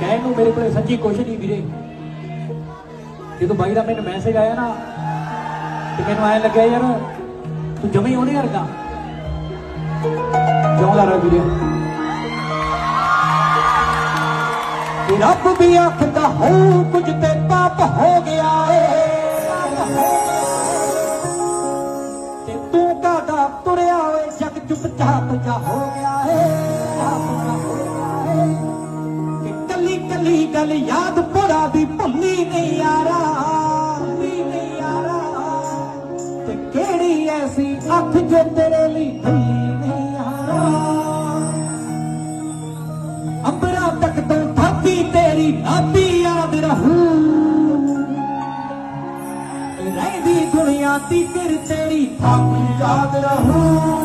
ਕਹਿਣ ਨੂੰ ਮੇਰੇ ਕੋਲੇ ਸੱਚੀ ਕੁਛ ਨਹੀਂ ਵੀਰੇ। ਜਦੋਂ ਬਾਈ ਦਾ ਮੈਨੂੰ ਮੈਸੇਜ ਆਇਆ ਨਾ, ਤੇ ਮੈਨੂੰ ਐਂ ਲੱਗਿਆ ਯਾਰ, ਤੂੰ ਜਮੇ ਉਹਦੇ ਵਰਗਾ। ਜਿਉਂਦਾ ਰਹਿ ਵੀਰੇ? ਕਿ ਰੱਬ ਵੀ ਆਖਦਾ, ਹੋ ਕੁਝ ਤੇ ਪਾਪ ਹੋ ਗਿਆ ਏ। ਤੇ ਤੂੰ ਕਾਦਾ ਤੁਰਿਆ ਓਏ, ਜਗ ਚੁੱਪਚਾਪ ਜਾ ਹੋ ਗਿਆ ਏ। ਕੱਲੀ ਗੱਲ ਯਾਦ ਪੜਾ ਦੀ ਭੁੱਲੀ ਨਹੀਂ ਯਾਰਾ। ਭੁੱਲੀ ਨਹੀਂ ਯਾਰਾ। ਤੇ ਕਿਹੜੀ ਐਸੀ ਅੱਖ ਜੋ ਤੇਰੇ ਲਈ ਭੁੱਲੀ ਨਹੀਂ ਯਾਰਾ। ਅੰਬਰਾਂ ਤੱਕ ਤੋਂ ਥਾਪੀ ਤੇਰੀ ਨਾਤੀ ਯਾਦ ਰਹੂ। ਰਹਿੰਦੀ ਦੁਨੀਆ ਦੀ ਤੇਰੀ ਥਾਪੀ ਯਾਦ ਰਹੂ।